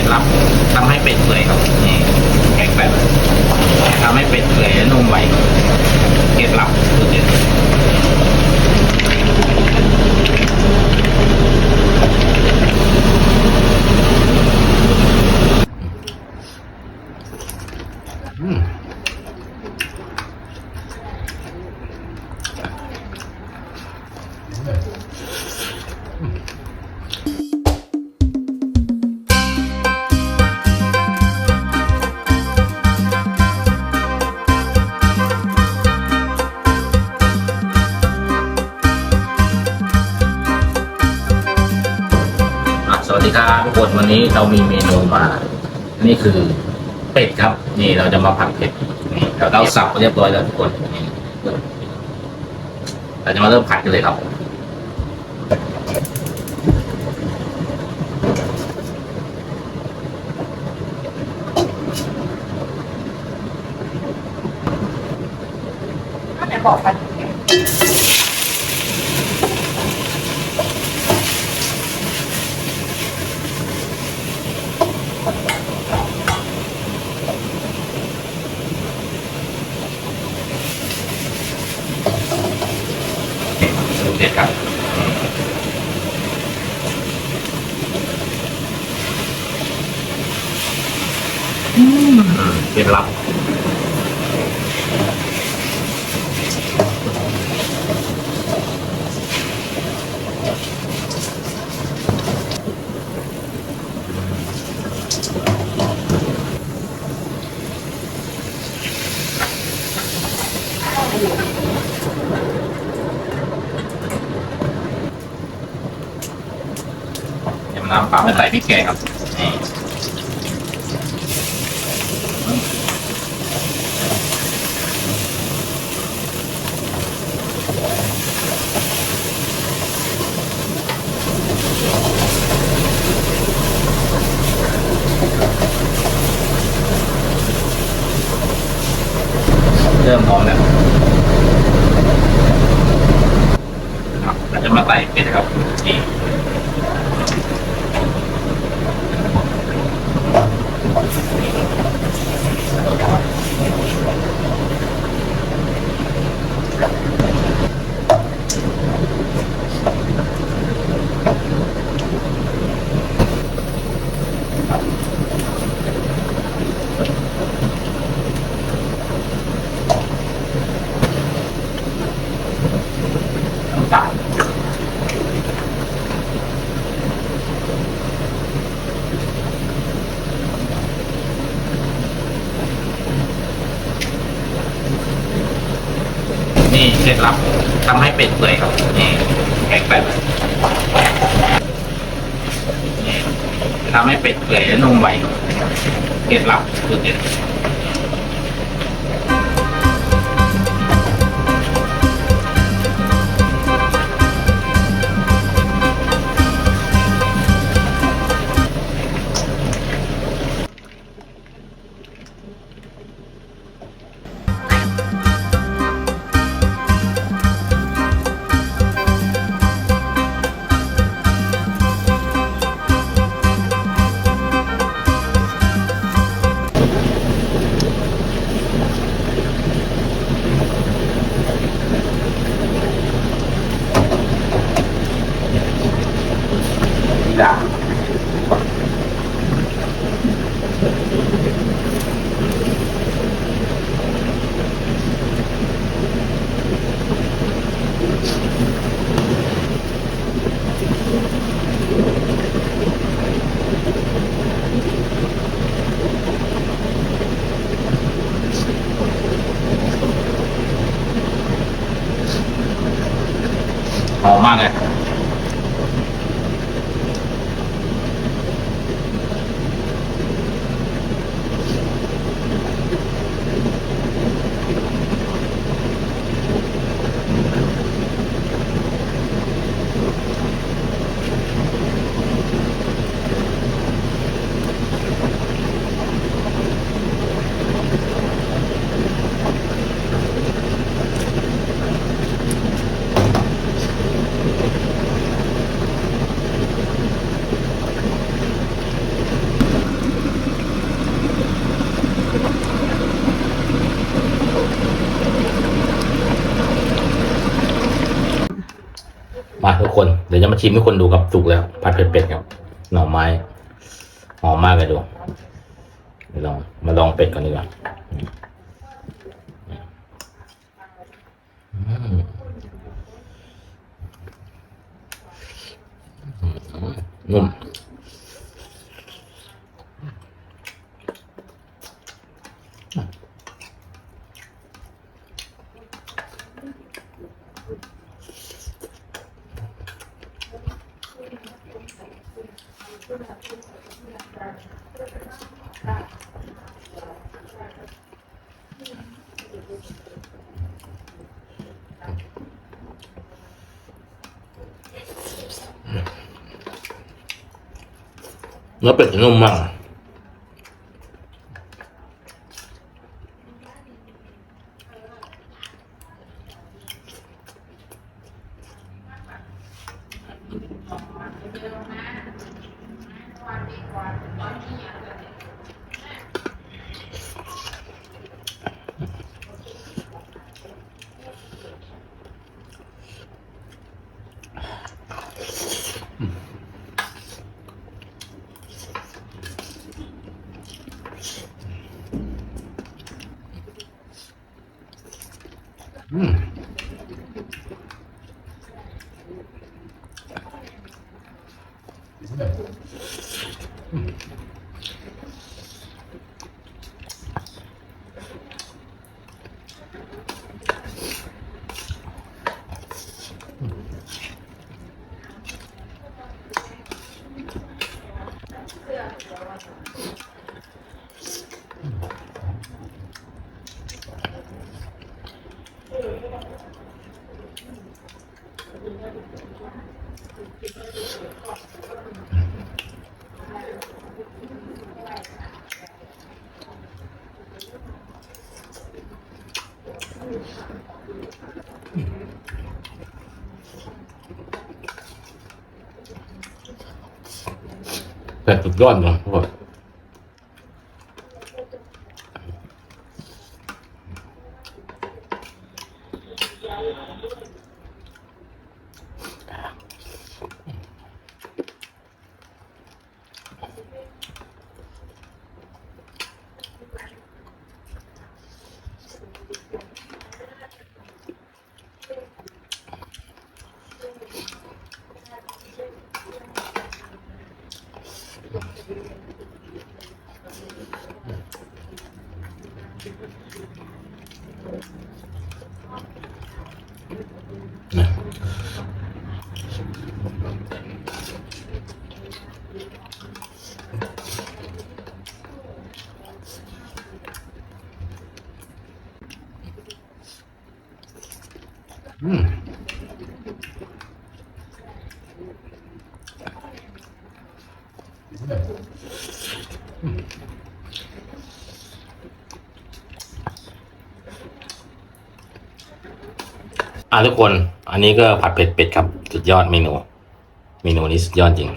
ล็ดลับทำให้เป็ดเปื่อยครับนี่แข็งแบบทำให้เป็ดเปื่อยและนุ่มไวเกล็ดลับสุดเด็ด ทุกคนวันนี้เรามีเมนูมานี่คือเป็ดครับ นี่เราจะมาผัดเผ็ดนี่เราเราสับเรียบร้อยแล้วทุกคนนี่เราจะมาเริ่มผัดกันเลยครับไหนบอกกัน โอเคครับอืมเป็นลับ น้ำเปล่าใส่พริกแกงครับนี่เริ่มหอมแล้วครับเราจะมาใส่เป็ดครับนี่ น้ำตาลนี่เค ล็ดลับทำให้เป็ดเปื่อยครับนี่แข็งแบบนี่ทำให้เป็ดเปื่อยและนุ่มไวเคล็ดลับคือเด็ด 好慢诶 กคนเดี๋ยวจะมาชิมให้คนดูครับสุกแล้วผัดเผ็ดเป็ดครับ หน่อไม้หอมมากเลยดูมาลองมาลองเป็ดก่อนดีกว่าอืมนุ่ม เนื้อเป็ดจะนุ่มมากอืม เป็ดสุดยอดเลยทุกค อะทุกคน อันนี้ก็ผัดเผ็ดเป็ดครับ สุดยอดเมนู เมนูนี้สุดยอดจริง